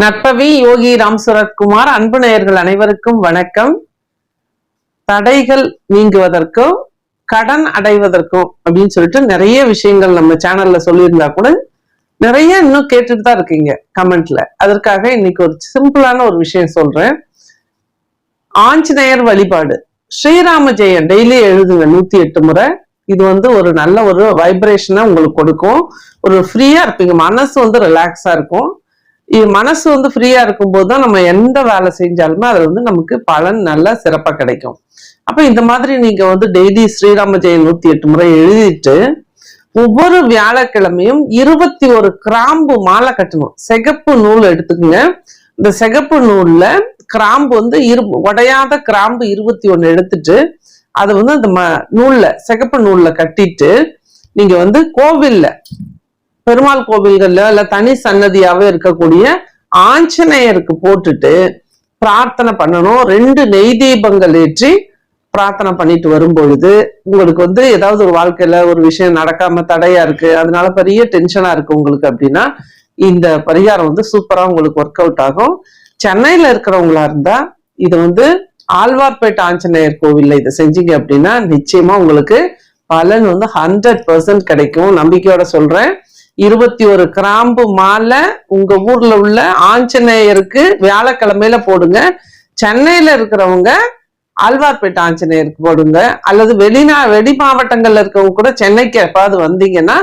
நட்பவி யோகி ராம் சுரத்குமார் அன்பு நேயர்கள் அனைவருக்கும் வணக்கம். தடைகள் நீங்குவதற்கும் கடன் அடைவதற்கும் அப்படின்னு சொல்லிட்டு நிறைய விஷயங்கள் நம்ம சேனல்ல சொல்லியிருந்தா கூட நிறைய இன்னும் கேட்டுட்டு தான் இருக்கீங்க கமெண்ட்ல அதற்காக இன்னைக்கு ஒரு சிம்பிளான ஒரு விஷயம் சொல்றேன். ஆஞ்சநேயர் வழிபாடு. ஸ்ரீராம ஜெயம் டெய்லி எழுதுங்க நூத்தி எட்டு முறை. இது வந்து ஒரு நல்ல ஒரு வைப்ரேஷனை உங்களுக்கு கொடுக்கும். ஒரு ஃப்ரீயா இருப்பீங்க. மனசு வந்து ரிலாக்ஸா இருக்கும். மனசு வந்து ஃப்ரீயா இருக்கும்போது தான் நம்ம எந்த வேலை செஞ்சாலுமே அதுல வந்து நமக்கு பலன் நல்லா சிறப்பா கிடைக்கும். அப்ப இந்த மாதிரி நீங்க வந்து டெய்லி ஸ்ரீராம ஜெயம் நூத்தி எட்டு முறை எழுதிட்டு ஒவ்வொரு வியாழக்கிழமையும் இருபத்தி ஒரு கிராம்பு மாலை கட்டணும். சிகப்பு நூல் எடுத்துக்கோங்க. இந்த சிகப்பு நூல்ல கிராம்பு வந்து இரு உடையாத கிராம்பு இருபத்தி ஒன்னு எடுத்துட்டு அதை வந்து அந்த ம- நூல்ல சிகப்பு நூல்ல கட்டிட்டு நீங்க வந்து கோவில்ல பெருமாள் கோவில்கள்ல இல்ல தனி சன்னதியாவே இருக்கக்கூடிய ஆஞ்சநேயருக்கு போட்டுட்டு பிரார்த்தனை பண்ணணும். ரெண்டு நெய் தீபங்கள் ஏற்றி பிரார்த்தனை பண்ணிட்டு வரும்பொழுது உங்களுக்கு வந்து ஏதாவது ஒரு வாழ்க்கையில ஒரு விஷயம் நடக்காம தடையா இருக்கு அதனால பெரிய டென்ஷனா இருக்கு உங்களுக்கு அப்படின்னா இந்த பரிகாரம் வந்து சூப்பரா உங்களுக்கு ஒர்க் அவுட் ஆகும். சென்னையில இருக்கிறவங்களா இருந்தா இது வந்து ஆழ்வார்பேட்டை ஆஞ்சநேயர் கோவில்ல இதை செஞ்சீங்க அப்படின்னா நிச்சயமா உங்களுக்கு பலன் வந்து ஹண்ட்ரட் பர்சன்ட் கிடைக்கும். நம்பிக்கையோட சொல்றேன். இருபத்தி ஒரு கிராம்பு மாலை உங்க ஊர்ல உள்ள ஆஞ்சநேயருக்கு வியாழக்கிழமையில போடுங்க. சென்னையில இருக்கிறவங்க ஆழ்வார்பேட்டை ஆஞ்சநேயருக்கு போடுங்க. அல்லது வெளிநா வெளி மாவட்டங்கள்ல இருக்கவங்க கூட சென்னைக்கு எப்பாவது வந்தீங்கன்னா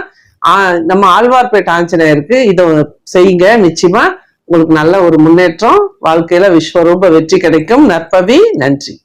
ஆ- நம்ம ஆழ்வார்பேட்டை ஆஞ்சநேயருக்கு இதை செய்யுங்க. நிச்சயமா உங்களுக்கு நல்ல ஒரு முன்னேற்றம் வாழ்க்கையில விஸ்வரூப வெற்றி கிடைக்கும். நற்பவி நன்றி.